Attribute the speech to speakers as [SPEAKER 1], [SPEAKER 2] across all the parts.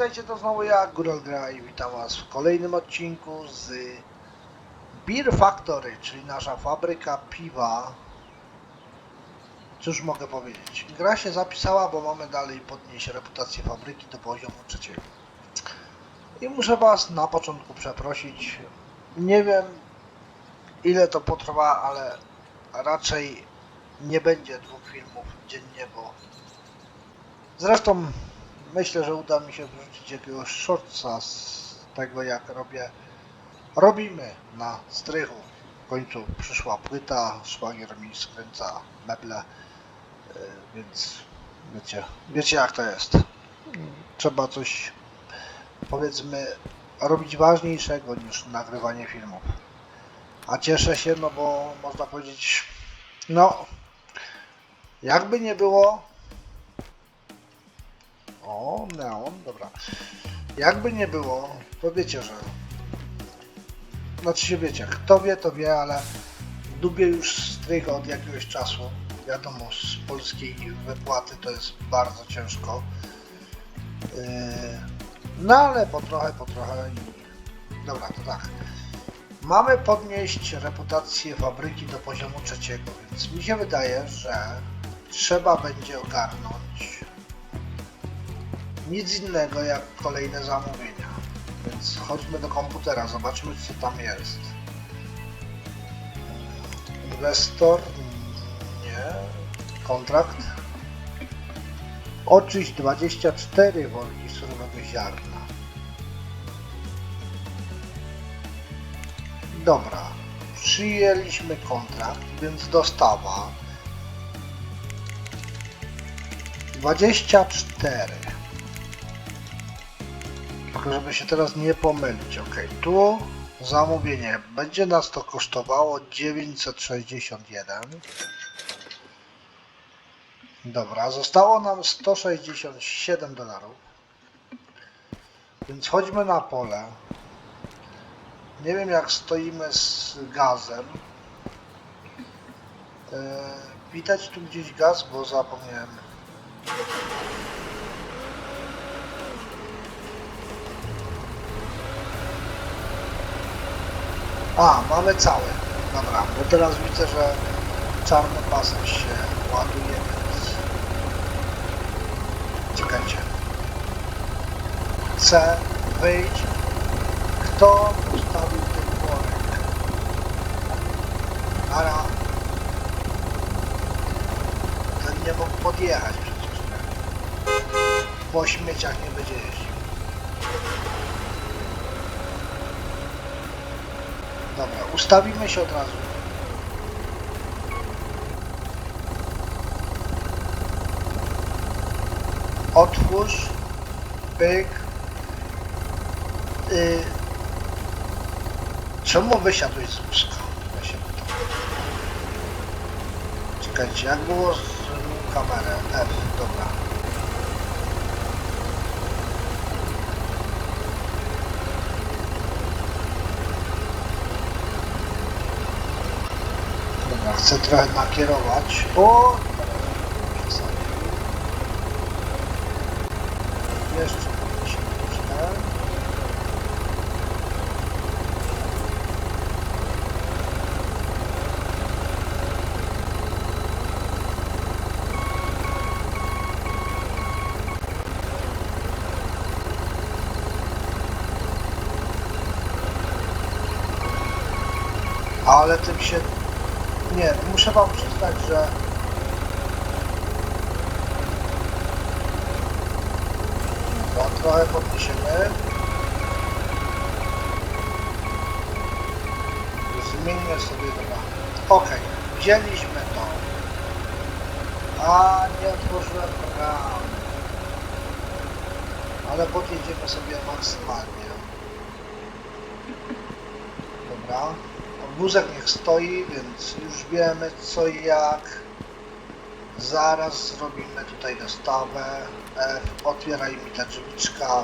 [SPEAKER 1] witajcie, to znowu ja, Góral Gra i witam was w kolejnym odcinku z Beer Factory, czyli nasza fabryka piwa. Cóż mogę powiedzieć? Gra się zapisała, bo mamy dalej podnieść reputację fabryki do poziomu trzeciego. I muszę was na początku przeprosić. Nie wiem ile to potrwa, ale raczej nie będzie dwóch filmów dziennie, bo Zresztą myślę, że uda mi się wrzucić jakiegoś shortsa z tego jak robię. Robimy na strychu. W końcu przyszła płyta, szwagier mi skręca meble, yy, więc wiecie, wiecie jak to jest. Trzeba coś powiedzmy robić ważniejszego niż nagrywanie filmów. A cieszę się, no bo można powiedzieć, no jakby nie było, o, neon, dobra. Jakby nie było, to wiecie, że... Znaczy się wiecie, kto wie, to wie, ale dubię już strych od jakiegoś czasu. Wiadomo, z polskiej wypłaty to jest bardzo ciężko. Yy, No ale po trochę, po trochę i... Dobra, to tak. Mamy podnieść reputację fabryki do poziomu trzeciego, więc mi się wydaje, że trzeba będzie ogarnąć nic innego jak kolejne zamówienia. Więc chodźmy do komputera, zobaczmy co tam jest. Inwestor? Nie. Kontrakt? Oczyść 24 worki surowego ziarna. Dobra. Przyjęliśmy kontrakt, więc dostawa 24. Żeby się teraz nie pomylić, ok, tu zamówienie będzie nas to kosztowało 961 Dobra, zostało nam 167 dolarów. Więc chodźmy na pole. Nie wiem jak stoimy z gazem. Eee, Widać tu gdzieś gaz, bo zapomniałem A, mamy cały. Dobra, bo teraz widzę, że czarny pasek się ładuje, więc... Czekajcie. C, wyjdź. Kto ustawił ten worek? Ara. Ten nie mógł podjechać przecież. Po śmieciach nie będzie jeździł. Dobra, ustawimy się od razu. Otwórz. Pyk. Y... Czemu wysiadłeś z wózka? Ja się pytam. Czekajcie, jak było z kamerę? F, dobra. Dobra, chcę trochę nakierować. O! przesadził. Jeszcze podniesiemy troszkę. Ale tym się nie, muszę wam przyznać, że Dobra, trochę podniesiemy. Zmienię sobie dobra. Okej, wzięliśmy to. A nie otworzyłem ram. Ale podjedziemy sobie maksymalnie. Dobra. Wózek niech stoi, więc już wiemy co i jak. Zaraz zrobimy tutaj dostawę. F, otwieraj mi ta drzwiczka.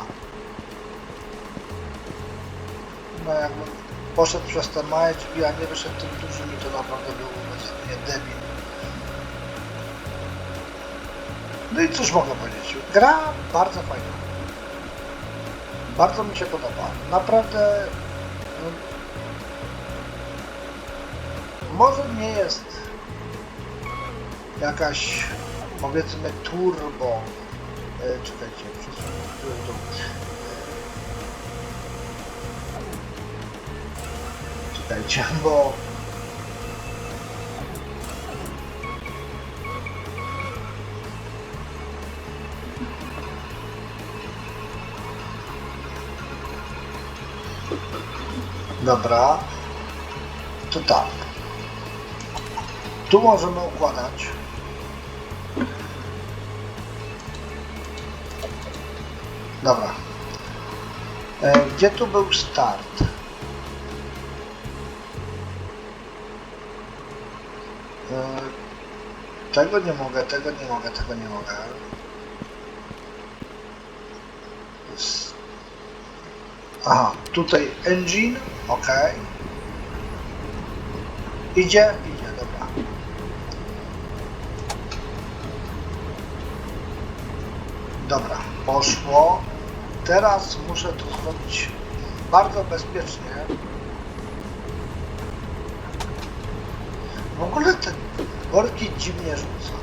[SPEAKER 1] No jakbym poszedł przez te małe drzwi, a nie wyszedł tym dużymi, to naprawdę byłbym według mnie debil. No i cóż mogę powiedzieć? Gra bardzo fajna. Bardzo mi się podoba. Naprawdę. Może nie jest jakaś powiedzmy turbo. E, czekajcie, przesuń tu, tu. Czekajcie, bo Dobra. To tak. Tu możemy układać. Dobra. E, gdzie tu był start? E, tego nie mogę, tego nie mogę, tego nie mogę. Aha, tutaj engine, ok. Idzie, poszło. Teraz muszę to zrobić bardzo bezpiecznie. W ogóle ten worki dziwnie rzuca.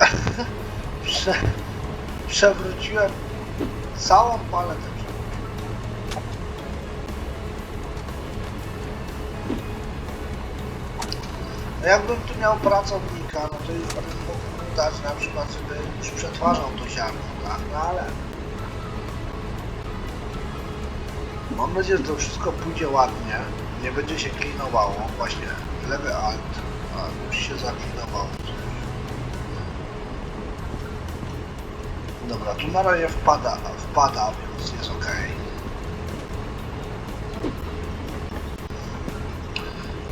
[SPEAKER 1] Prze przewróciłem całą paletę. No jakbym tu miał pracownika, no to już bym mógł dać na przykład, żeby już przetwarzał to ziarno, tak? No ale... Mam nadzieję, że to wszystko pójdzie ładnie, nie będzie się klinowało. Właśnie, lewy alt, a już się zaklinowało. Dobra, tu na razie wpada, wpada, więc jest ok.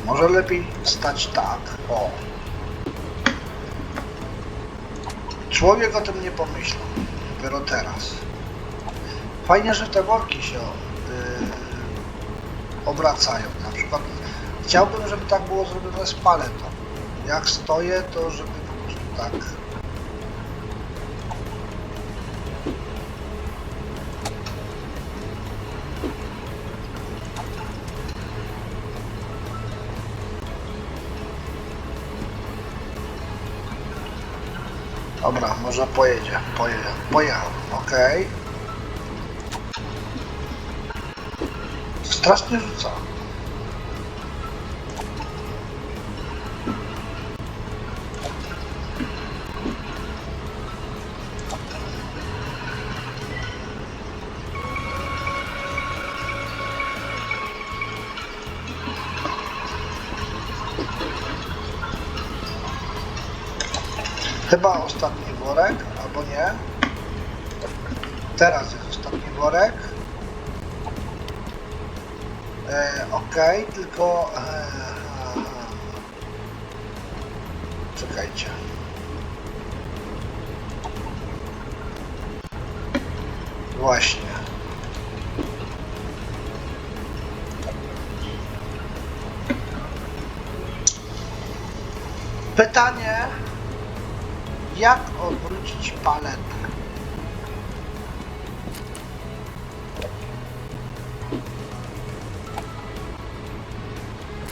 [SPEAKER 1] Może lepiej stać tak. O. Człowiek o tym nie pomyślał. Dopiero teraz. Fajnie, że te worki się yy, obracają. Na przykład chciałbym, żeby tak było zrobione z paletą. Jak stoję, to żeby po prostu tak Dobra, może pojedzie, pojedzie, pojechał, okej. Strasznie rzuca. Chyba ostatni worek, albo nie. Teraz jest ostatni worek. E, ok, tylko... E, czekajcie. Właśnie. Pytanie, jak odwrócić paletę?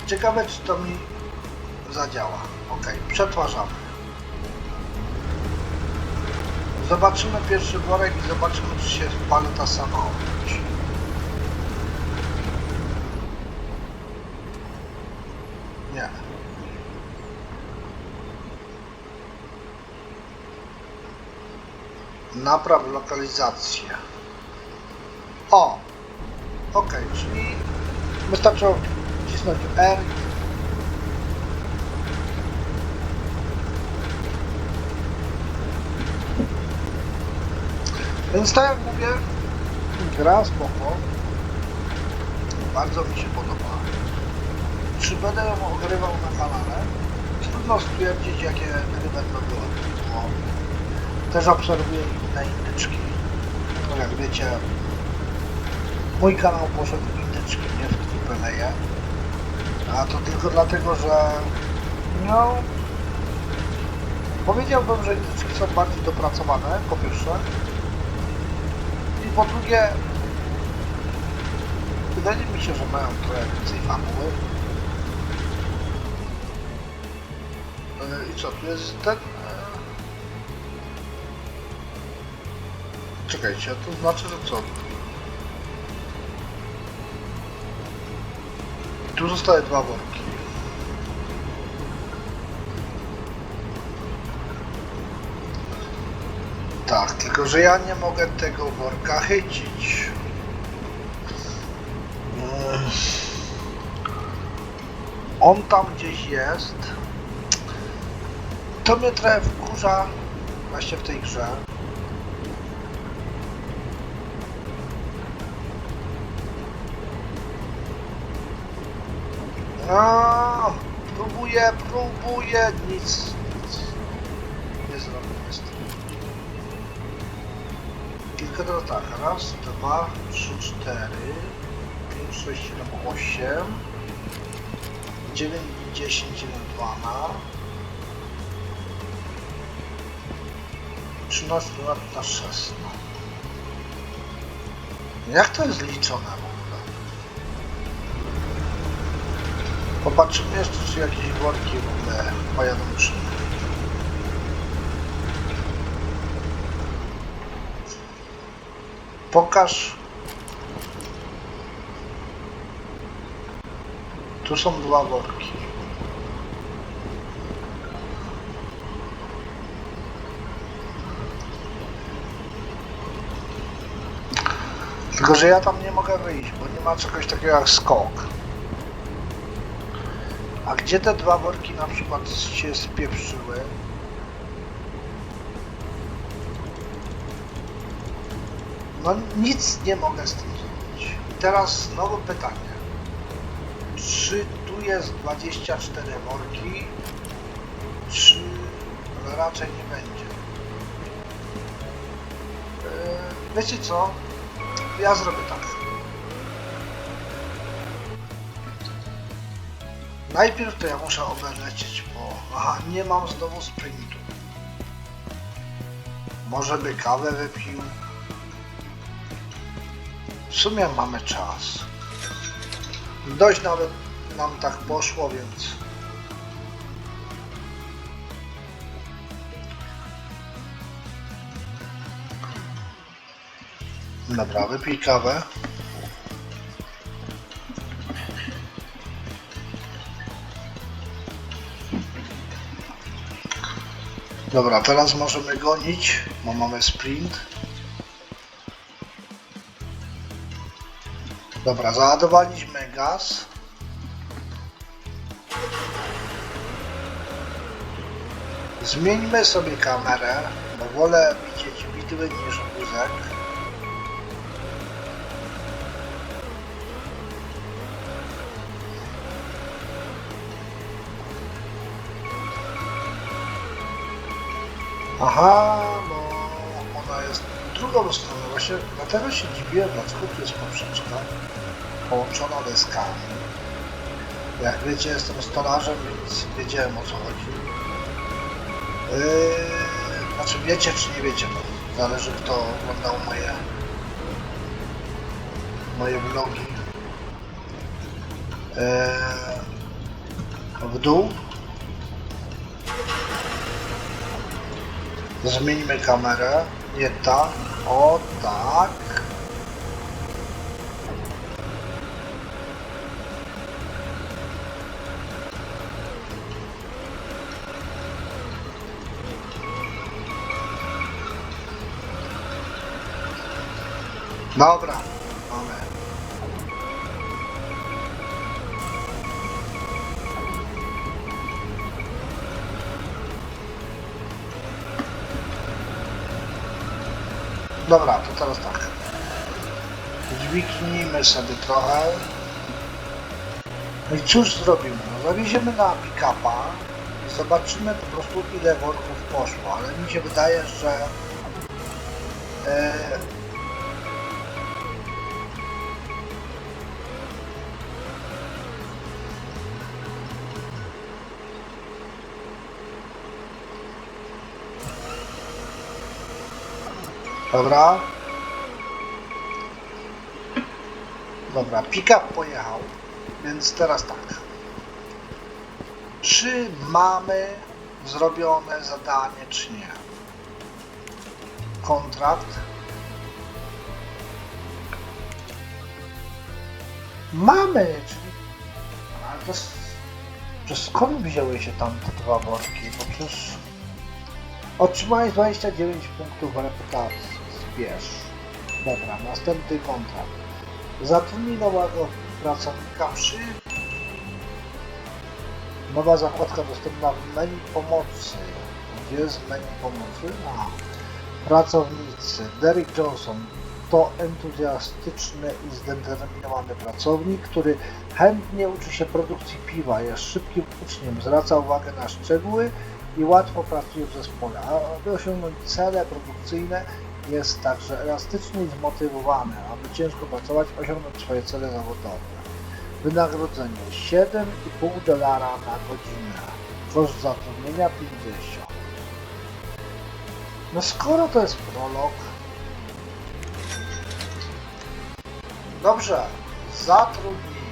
[SPEAKER 1] Ciekawe, czy to mi zadziała. Ok, przetwarzamy. Zobaczymy pierwszy worek i zobaczymy, czy się paleta sama odwróci. Nie. Napraw lokalizację. O! Ok, czyli wystarczyło wcisnąć R. Więc tak jak mówię, gra spoko. Bardzo mi się podoba. Czy będę ją ogrywał na kanale? Trudno stwierdzić, jakie gry będą były. Też obserwuję inne indyczki. No jak wiecie, mój kanał poszedł w indyczki, nie w triple A to tylko dlatego, że no powiedziałbym, że indyczki są bardziej dopracowane, po pierwsze. I po drugie wydaje mi się, że mają trochę więcej fabuły. E, I co, tu jest ten... Czekajcie, a to znaczy, że co? Tu zostały dwa worki. Tak, tylko że ja nie mogę tego worka chycić. On tam gdzieś jest. To mnie trochę wkurza właśnie w tej grze. A, próbuję, próbuję, nic, nic nie zrobię z. Tylko to tak, raz, dwa, trzy, cztery, pięć, sześć, siedem, osiem, dziewięć, dziesięć, ewentualna, trzynaście, dwa, szesnaście. Jak to jest liczone Popatrzymy jeszcze, czy jakieś worki w ogóle pojadą. Pokaż. Tu są dwa worki. Tylko, że ja tam nie mogę wyjść, bo nie ma czegoś takiego jak skok. A gdzie te dwa worki na przykład się spieprzyły? No nic nie mogę z tym zrobić. Teraz znowu pytanie. Czy tu jest 24 worki? Czy raczej nie będzie? Yy, wiecie co? Ja zrobię tak. Najpierw to ja muszę obelecieć, bo aha, nie mam znowu sprintu. Może by kawę wypił. W sumie mamy czas. Dość nawet nam tak poszło, więc... Dobra, wypij kawę. Dobra, teraz możemy gonić, bo mamy sprint. Dobra, załadowaliśmy gaz. Zmieńmy sobie kamerę, bo wolę widzieć widły niż wózek. Aha, no ona jest drugą stroną. Właśnie dlatego się dziwiłem, dlaczego tu jest poprzeczka połączona deskami. Jak wiecie, jestem stolarzem, więc wiedziałem o co chodzi. Yy, znaczy wiecie czy nie wiecie, to zależy kto oglądał moje moje vlogi. Yy, w dół Zmieńmy kamerę. Nie ta. O tak. Dobra. Dobra, to teraz tak. Dźwignijmy sobie trochę. No i cóż zrobimy? No, zawieziemy na pick-upa i zobaczymy po prostu ile worków poszło, ale mi się wydaje, że e, Dobra. Dobra, pick-up pojechał, więc teraz tak. Czy mamy zrobione zadanie, czy nie? Kontrakt. Mamy, czyli... Ale to... To skąd wzięły się tam te dwa worki? Bo przecież... Otrzymałeś 29 punktów reputacji. Zbierz. Dobra, następny kontrakt. Zatrudnij nowego pracownika przy... Nowa zakładka dostępna w menu pomocy. Gdzie jest menu pomocy? A. Pracownicy. Derek Johnson to entuzjastyczny i zdeterminowany pracownik, który chętnie uczy się produkcji piwa, jest szybkim uczniem, zwraca uwagę na szczegóły i łatwo pracuje w zespole. Aby osiągnąć cele produkcyjne jest także elastyczny i zmotywowany, aby ciężko pracować, osiągnąć swoje cele zawodowe. Wynagrodzenie 7,5 dolara na godzinę. Koszt zatrudnienia 50. No skoro to jest prolog, dobrze, zatrudnijmy.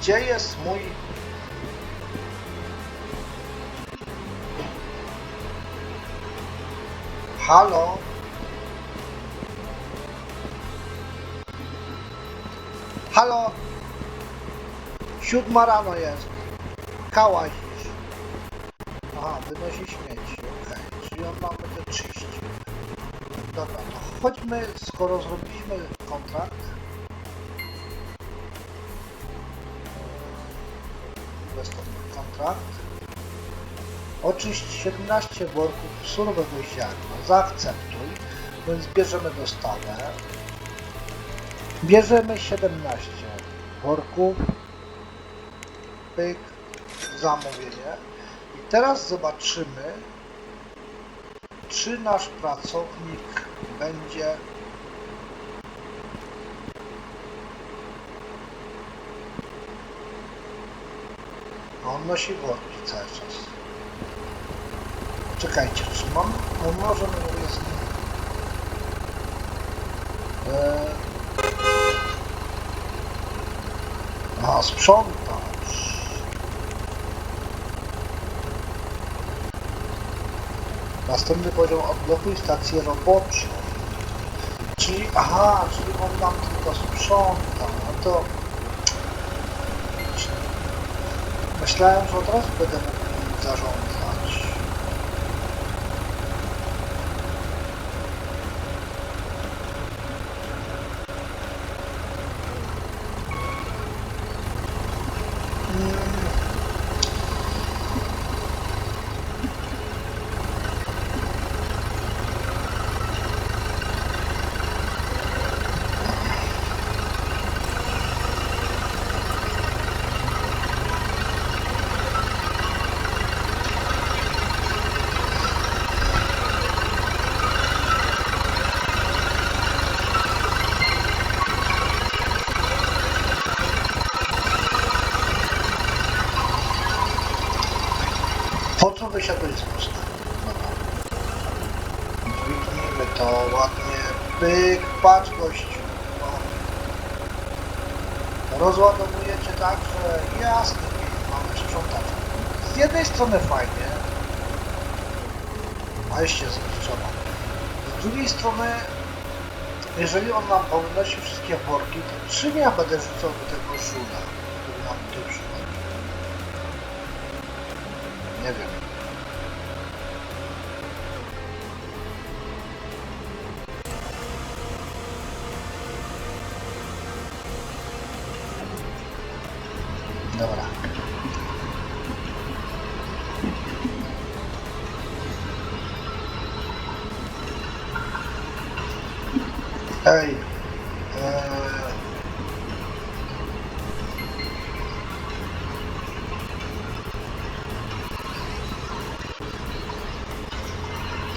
[SPEAKER 1] Gdzie jest mój Halo? Halo? Siódma rano jest. Kałazisz. Aha, wynosi śmieci, okej. Czyli on nam będzie czyścił. Dobra, to chodźmy, skoro zrobiliśmy kontrakt. Bez kontrakt. Oczyść 17 worków surowego ziarna. Zaakceptuj. Więc bierzemy dostawę. Bierzemy 17 worków. Pyk. Zamówienie. I teraz zobaczymy, czy nasz pracownik będzie on nosi worki cały czas. Czekajcie, czy mam? No może jest. Eee... A, sprzątacz. Następny poziom odblokuj stację roboczą. Czyli, aha, czyli on nam tylko sprząta. No to... Myślałem, że od razu będę mógł даже он mamy. Z jednej strony fajnie, a jeszcze zniszczona. Z drugiej strony, jeżeli on nam powynosi wszystkie worki, to czym ja będę rzucał do tego żula, który nam tu przychodzi? Nie wiem.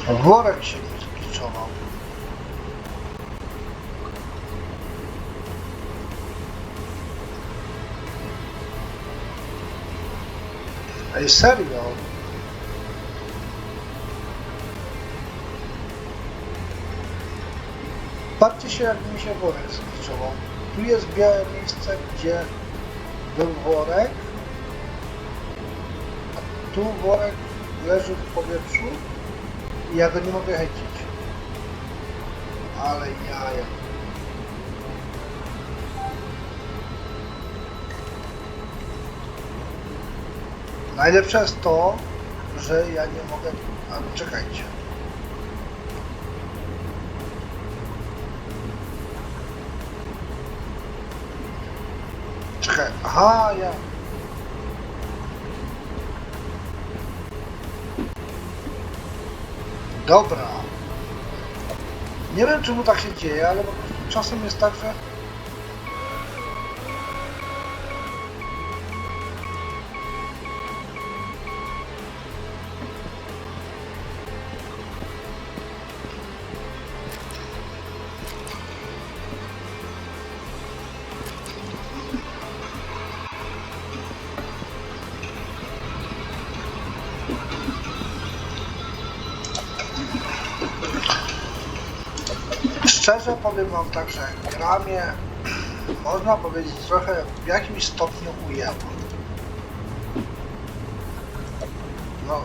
[SPEAKER 1] Worek się zgliczował. Ej, serio? Patrzcie się, jak mi się worek zliczował. Tu jest białe miejsce, gdzie był worek, a tu worek leży w powietrzu ja go nie mogę chycić. Ale jaja. Najlepsze jest to, że ja nie mogę... A, czekajcie. Czekaj, aha, ja... Dobra. Nie wiem czemu tak się dzieje, ale czasem jest tak, że... Powiem wam tak, że gra mnie, można powiedzieć, trochę w jakimś stopniu ujęła. No.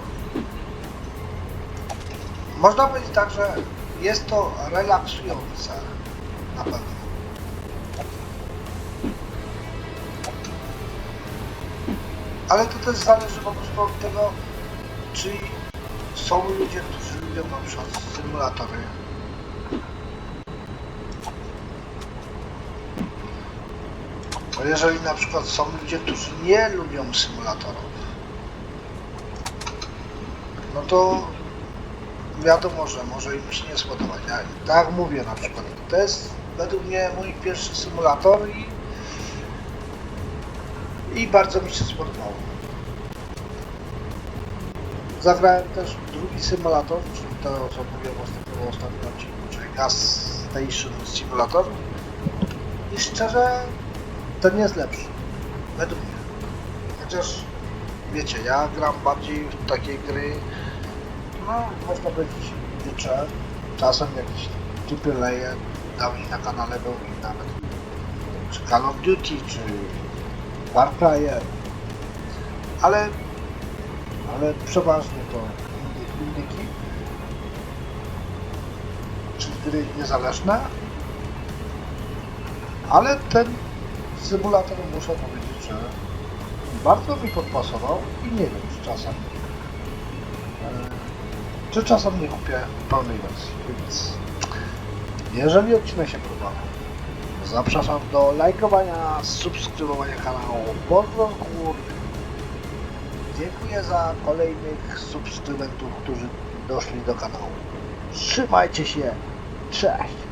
[SPEAKER 1] Można powiedzieć tak, że jest to relaksujące. Na pewno. Ale to też zależy po prostu od tego, czy są ludzie, którzy lubią na przykład symulatory Bo jeżeli na przykład są ludzie, którzy nie lubią symulatorów, no to wiadomo, że może im się nie spodobać. Ja, tak mówię na przykład, to jest według mnie mój pierwszy symulator i, i bardzo mi się spodobało. Zagrałem też drugi symulator, czyli to co mówiłem w ostatnim odcinku, czyli Gas Station Simulator. I szczerze ten jest lepszy. Według mnie. Chociaż wiecie, ja gram bardziej w takie gry, no można powiedzieć, liczę. Czasem jakiś triple layer dawniej na kanale był i nawet czy Call of Duty, czy Far ale ale przeważnie to indy- indyki, czyli gry niezależne, ale ten symulator muszę powiedzieć, że bardzo mi podpasował i nie wiem, czy czasem e, czy czasem nie kupię pełnej wersji, więc jeżeli odcinek się podoba, zapraszam do lajkowania, subskrybowania kanału, góry. Dziękuję za kolejnych subskrybentów, którzy doszli do kanału. Trzymajcie się, cześć!